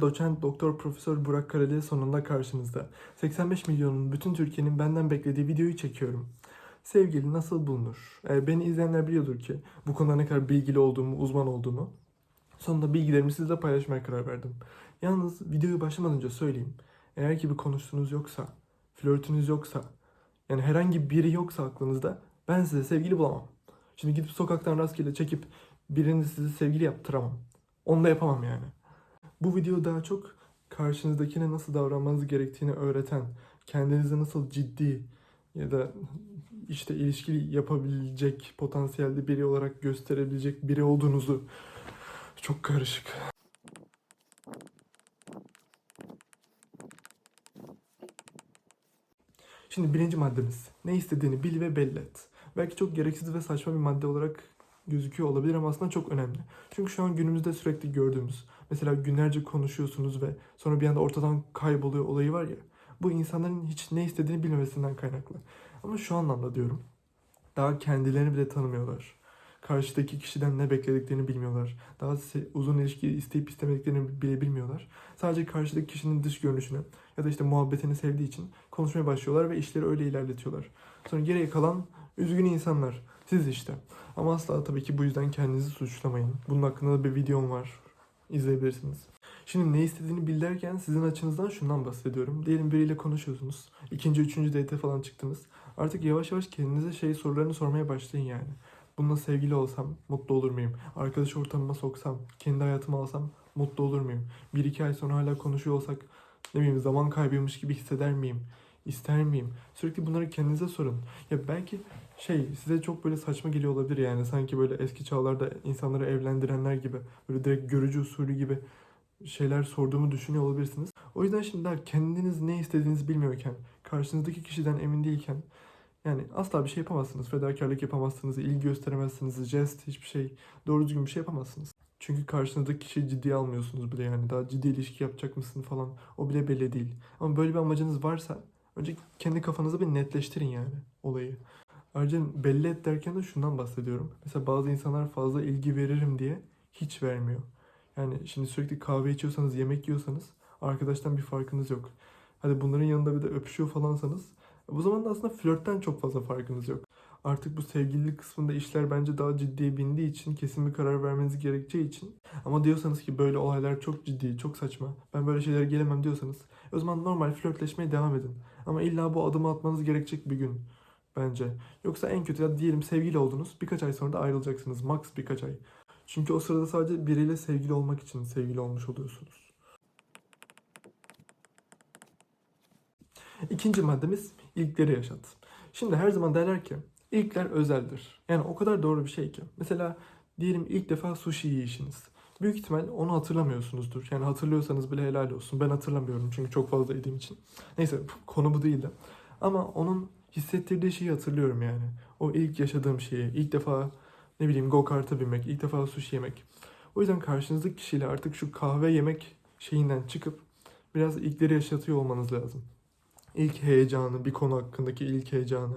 doçent doktor profesör Burak Karali sonunda karşınızda. 85 milyonun bütün Türkiye'nin benden beklediği videoyu çekiyorum. Sevgili nasıl bulunur? Ee, beni izleyenler biliyordur ki bu konuda ne kadar bilgili olduğumu, uzman olduğumu. Sonunda bilgilerimi sizle paylaşmaya karar verdim. Yalnız videoyu başlamadan önce söyleyeyim. Eğer ki bir konuştuğunuz yoksa, flörtünüz yoksa, yani herhangi biri yoksa aklınızda ben size sevgili bulamam. Şimdi gidip sokaktan rastgele çekip birini size sevgili yaptıramam. Onu da yapamam yani. Bu video daha çok karşınızdakine nasıl davranmanız gerektiğini öğreten, kendinizi nasıl ciddi ya da işte ilişki yapabilecek potansiyelde biri olarak gösterebilecek biri olduğunuzu çok karışık. Şimdi birinci maddemiz. Ne istediğini bil ve belli et. Belki çok gereksiz ve saçma bir madde olarak gözüküyor olabilir ama aslında çok önemli. Çünkü şu an günümüzde sürekli gördüğümüz, mesela günlerce konuşuyorsunuz ve sonra bir anda ortadan kayboluyor olayı var ya. Bu insanların hiç ne istediğini bilmemesinden kaynaklı. Ama şu anlamda diyorum. Daha kendilerini bile tanımıyorlar. Karşıdaki kişiden ne beklediklerini bilmiyorlar. Daha uzun ilişki isteyip istemediklerini bile bilmiyorlar. Sadece karşıdaki kişinin dış görünüşünü ya da işte muhabbetini sevdiği için konuşmaya başlıyorlar ve işleri öyle ilerletiyorlar. Sonra geriye kalan üzgün insanlar. Siz işte. Ama asla tabii ki bu yüzden kendinizi suçlamayın. Bunun hakkında da bir videom var. İzleyebilirsiniz. Şimdi ne istediğini bil sizin açınızdan şundan bahsediyorum. Diyelim biriyle konuşuyorsunuz. İkinci, üçüncü date falan çıktınız. Artık yavaş yavaş kendinize şey sorularını sormaya başlayın yani. Bununla sevgili olsam mutlu olur muyum? Arkadaş ortamıma soksam, kendi hayatıma alsam mutlu olur muyum? Bir iki ay sonra hala konuşuyor olsak ne bileyim zaman kaybıymış gibi hisseder miyim? İster miyim? Sürekli bunları kendinize sorun. Ya belki şey size çok böyle saçma geliyor olabilir yani sanki böyle eski çağlarda insanları evlendirenler gibi böyle direkt görücü usulü gibi şeyler sorduğumu düşünüyor olabilirsiniz. O yüzden şimdi daha kendiniz ne istediğinizi bilmiyorken, karşınızdaki kişiden emin değilken yani asla bir şey yapamazsınız. Fedakarlık yapamazsınız, ilgi gösteremezsiniz, jest hiçbir şey, doğru düzgün bir şey yapamazsınız. Çünkü karşınızdaki kişiyi ciddiye almıyorsunuz bile yani. Daha ciddi ilişki yapacak mısın falan o bile belli değil. Ama böyle bir amacınız varsa önce kendi kafanızda bir netleştirin yani olayı. Ayrıca belli et derken de şundan bahsediyorum. Mesela bazı insanlar fazla ilgi veririm diye hiç vermiyor. Yani şimdi sürekli kahve içiyorsanız, yemek yiyorsanız arkadaştan bir farkınız yok. Hadi bunların yanında bir de öpüşüyor falansanız bu zaman da aslında flörtten çok fazla farkınız yok. Artık bu sevgililik kısmında işler bence daha ciddiye bindiği için kesin bir karar vermeniz gerekeceği için ama diyorsanız ki böyle olaylar çok ciddi, çok saçma. Ben böyle şeylere gelemem diyorsanız o zaman normal flörtleşmeye devam edin. Ama illa bu adımı atmanız gerekecek bir gün bence. Yoksa en kötü ya diyelim sevgili oldunuz birkaç ay sonra da ayrılacaksınız. Max birkaç ay. Çünkü o sırada sadece biriyle sevgili olmak için sevgili olmuş oluyorsunuz. İkinci maddemiz ilkleri yaşat. Şimdi her zaman derler ki ilkler özeldir. Yani o kadar doğru bir şey ki. Mesela diyelim ilk defa sushi yiyişiniz. Büyük ihtimal onu hatırlamıyorsunuzdur. Yani hatırlıyorsanız bile helal olsun. Ben hatırlamıyorum çünkü çok fazla yediğim için. Neyse konu bu değil de. Ama onun hissettirdiği şeyi hatırlıyorum yani. O ilk yaşadığım şeyi, ilk defa ne bileyim go kart'a binmek, ilk defa sushi yemek. O yüzden karşınızdaki kişiyle artık şu kahve yemek şeyinden çıkıp biraz ilkleri yaşatıyor olmanız lazım. İlk heyecanı, bir konu hakkındaki ilk heyecanı,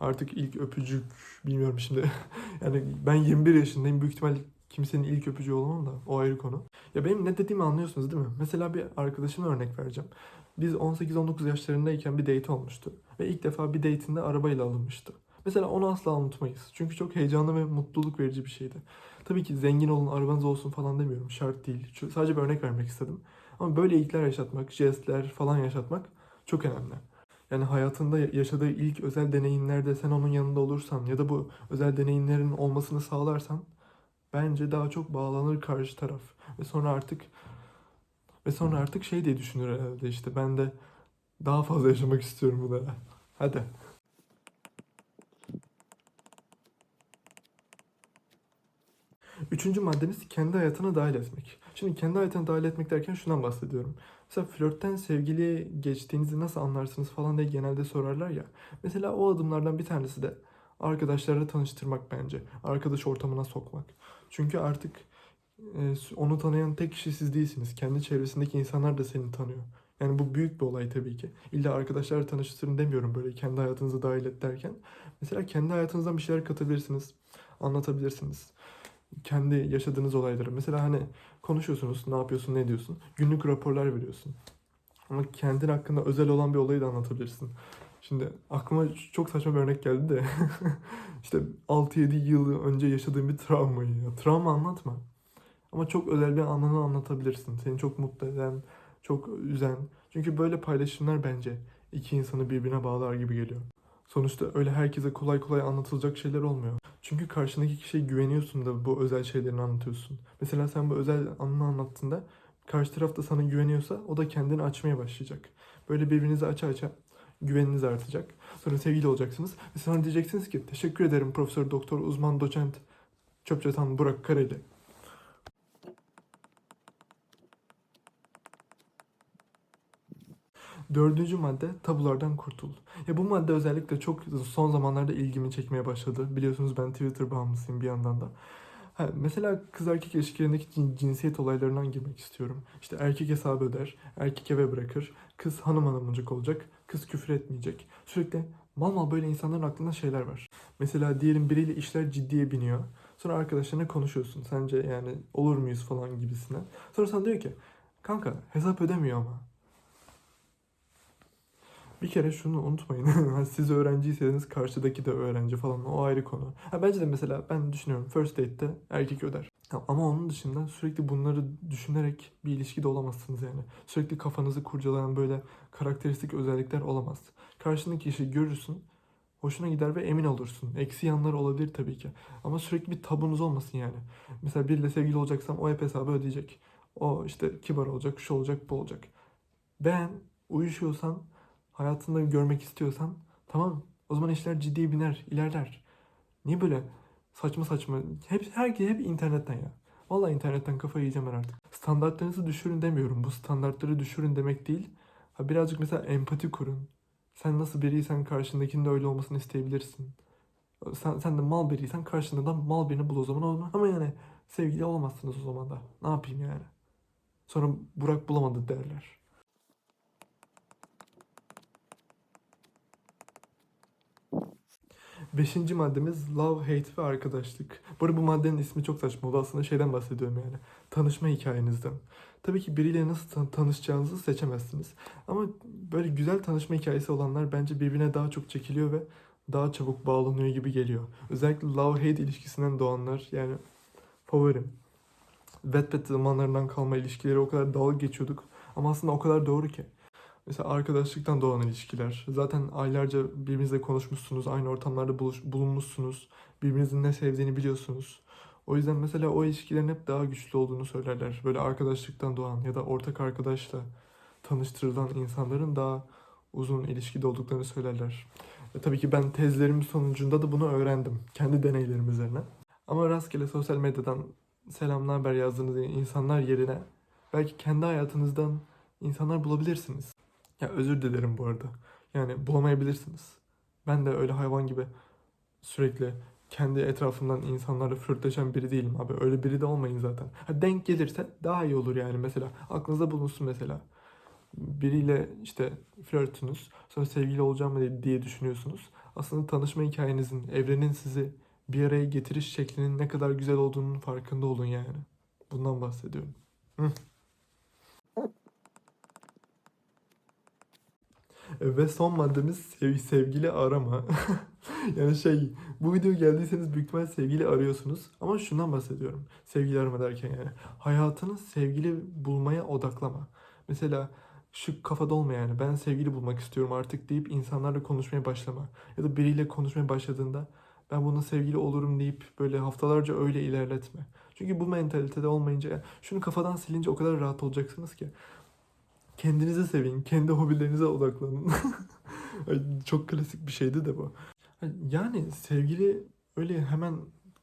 artık ilk öpücük, bilmiyorum şimdi. yani ben 21 yaşındayım, büyük ihtimal kimsenin ilk öpücüğü olamam da o ayrı konu. Ya benim ne dediğimi anlıyorsunuz değil mi? Mesela bir arkadaşıma örnek vereceğim. Biz 18-19 yaşlarındayken bir date olmuştu. Ve ilk defa bir date'inde arabayla alınmıştı. Mesela onu asla unutmayız. Çünkü çok heyecanlı ve mutluluk verici bir şeydi. Tabii ki zengin olun, arabanız olsun falan demiyorum. Şart değil. Sadece bir örnek vermek istedim. Ama böyle ilkler yaşatmak, jestler falan yaşatmak çok önemli. Yani hayatında yaşadığı ilk özel deneyimlerde sen onun yanında olursan ya da bu özel deneyimlerin olmasını sağlarsan bence daha çok bağlanır karşı taraf. Ve sonra artık ve sonra artık şey diye düşünür herhalde işte ben de daha fazla yaşamak istiyorum bu da. Hadi. Üçüncü maddemiz kendi hayatına dahil etmek. Şimdi kendi hayatına dahil etmek derken şundan bahsediyorum. Mesela flörtten sevgiliye geçtiğinizi nasıl anlarsınız falan diye genelde sorarlar ya. Mesela o adımlardan bir tanesi de arkadaşlarla tanıştırmak bence. Arkadaş ortamına sokmak. Çünkü artık e, onu tanıyan tek kişi siz değilsiniz. Kendi çevresindeki insanlar da seni tanıyor. Yani bu büyük bir olay tabii ki. İlla arkadaşlarla tanıştırın demiyorum böyle kendi hayatınıza dahil et derken. Mesela kendi hayatınızdan bir şeyler katabilirsiniz. Anlatabilirsiniz. Kendi yaşadığınız olayları. Mesela hani Konuşuyorsunuz, ne yapıyorsun, ne diyorsun. Günlük raporlar veriyorsun. Ama kendin hakkında özel olan bir olayı da anlatabilirsin. Şimdi aklıma çok saçma bir örnek geldi de. işte 6-7 yıl önce yaşadığım bir travmayı. Ya. Travma anlatma. Ama çok özel bir anını anlatabilirsin. Seni çok mutlu eden, çok üzen. Çünkü böyle paylaşımlar bence iki insanı birbirine bağlar gibi geliyor. Sonuçta öyle herkese kolay kolay anlatılacak şeyler olmuyor. Çünkü karşındaki kişiye güveniyorsun da bu özel şeylerini anlatıyorsun. Mesela sen bu özel anını anlattığında karşı taraf da sana güveniyorsa o da kendini açmaya başlayacak. Böyle birbirinizi aça aça güveniniz artacak. Sonra sevgili olacaksınız ve sonra diyeceksiniz ki teşekkür ederim profesör, doktor, uzman, doçent, çöpçatan Burak Kareli. Dördüncü madde tabulardan kurtul. Ya bu madde özellikle çok son zamanlarda ilgimi çekmeye başladı. Biliyorsunuz ben Twitter bağımlısıyım bir yandan da. Ha, mesela kız erkek ilişkilerindeki cin- cinsiyet olaylarından girmek istiyorum. İşte erkek hesabı öder, erkek eve bırakır, kız hanım hanımcık olacak, kız küfür etmeyecek. Sürekli mal mal böyle insanların aklında şeyler var. Mesela diyelim biriyle işler ciddiye biniyor. Sonra arkadaşlarına konuşuyorsun. Sence yani olur muyuz falan gibisinden. Sonra sana diyor ki kanka hesap ödemiyor ama. Bir kere şunu unutmayın. Siz öğrenciyseniz karşıdaki de öğrenci falan o ayrı konu. Ha, bence de mesela ben düşünüyorum first date'te erkek öder. Ama onun dışında sürekli bunları düşünerek bir ilişkide olamazsınız yani. Sürekli kafanızı kurcalayan böyle karakteristik özellikler olamaz. Karşındaki kişiyi görürsün, hoşuna gider ve emin olursun. Eksi yanları olabilir tabii ki. Ama sürekli bir tabunuz olmasın yani. Mesela biriyle sevgili olacaksam o hep hesabı ödeyecek. O işte kibar olacak, şu olacak, bu olacak. Ben uyuşuyorsan hayatında görmek istiyorsan tamam o zaman işler ciddiye biner, ilerler. Niye böyle saçma saçma hep herkes hep internetten ya. Vallahi internetten kafayı yiyeceğim ben artık. Standartlarınızı düşürün demiyorum. Bu standartları düşürün demek değil. Ha birazcık mesela empati kurun. Sen nasıl biriysen karşındakinin de öyle olmasını isteyebilirsin. Sen, sen de mal biriysen karşında da mal birini bul o zaman. Ama yani sevgili olamazsınız o zaman da. Ne yapayım yani? Sonra Burak bulamadı derler. Beşinci maddemiz love, hate ve arkadaşlık. Bu arada bu maddenin ismi çok saçma oldu. Aslında şeyden bahsediyorum yani. Tanışma hikayenizden. Tabii ki biriyle nasıl tan- tanışacağınızı seçemezsiniz. Ama böyle güzel tanışma hikayesi olanlar bence birbirine daha çok çekiliyor ve daha çabuk bağlanıyor gibi geliyor. Özellikle love-hate ilişkisinden doğanlar yani favorim. Wattpad zamanlarından kalma ilişkileri o kadar dalga geçiyorduk. Ama aslında o kadar doğru ki. Mesela arkadaşlıktan doğan ilişkiler. Zaten aylarca birbirinizle konuşmuşsunuz, aynı ortamlarda buluş, bulunmuşsunuz. Birbirinizin ne sevdiğini biliyorsunuz. O yüzden mesela o ilişkilerin hep daha güçlü olduğunu söylerler. Böyle arkadaşlıktan doğan ya da ortak arkadaşla tanıştırılan insanların daha uzun ilişkide olduklarını söylerler. E, tabii ki ben tezlerimin sonucunda da bunu öğrendim. Kendi deneylerim üzerine. Ama rastgele sosyal medyadan selamlar haber yazdığınız insanlar yerine belki kendi hayatınızdan insanlar bulabilirsiniz. Ya özür dilerim bu arada. Yani bulamayabilirsiniz. Ben de öyle hayvan gibi sürekli kendi etrafımdan insanlarla flörtleşen biri değilim abi. Öyle biri de olmayın zaten. Ha, denk gelirse daha iyi olur yani mesela. Aklınızda bulunsun mesela. Biriyle işte flörtünüz. Sonra sevgili olacağım mı diye düşünüyorsunuz. Aslında tanışma hikayenizin, evrenin sizi bir araya getiriş şeklinin ne kadar güzel olduğunun farkında olun yani. Bundan bahsediyorum. Hı. Ve son maddemiz sev- sevgili arama. yani şey bu video geldiyseniz büyük ihtimal sevgili arıyorsunuz. Ama şundan bahsediyorum. Sevgili arama derken yani. Hayatını sevgili bulmaya odaklama. Mesela şu kafada olma yani ben sevgili bulmak istiyorum artık deyip insanlarla konuşmaya başlama. Ya da biriyle konuşmaya başladığında ben bunun sevgili olurum deyip böyle haftalarca öyle ilerletme. Çünkü bu mentalitede olmayınca şunu kafadan silince o kadar rahat olacaksınız ki. Kendinizi sevin, kendi hobilerinize odaklanın. Çok klasik bir şeydi de bu. Yani sevgili öyle hemen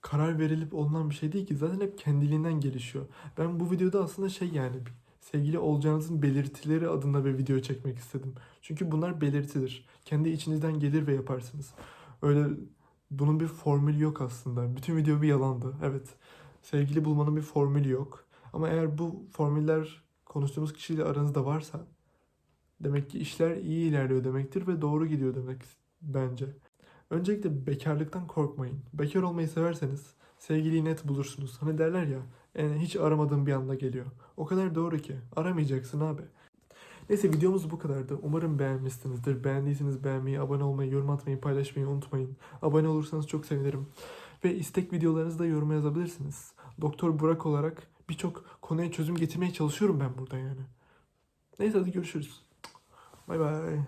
karar verilip olunan bir şey değil ki. Zaten hep kendiliğinden gelişiyor. Ben bu videoda aslında şey yani sevgili olacağınızın belirtileri adında bir video çekmek istedim. Çünkü bunlar belirtidir. Kendi içinizden gelir ve yaparsınız. Öyle bunun bir formülü yok aslında. Bütün video bir yalandı. Evet. Sevgili bulmanın bir formülü yok. Ama eğer bu formüller konuştuğumuz kişiyle aranızda varsa demek ki işler iyi ilerliyor demektir ve doğru gidiyor demek bence. Öncelikle bekarlıktan korkmayın. Bekar olmayı severseniz sevgiliyi net bulursunuz. Hani derler ya Yani hiç aramadığın bir anda geliyor. O kadar doğru ki. Aramayacaksın abi. Neyse videomuz bu kadardı. Umarım beğenmişsinizdir. Beğendiyseniz beğenmeyi, abone olmayı, yorum atmayı, paylaşmayı unutmayın. Abone olursanız çok sevinirim. Ve istek videolarınızı da yoruma yazabilirsiniz. Doktor Burak olarak birçok konuya çözüm getirmeye çalışıyorum ben burada yani. Neyse hadi görüşürüz. Bay bay.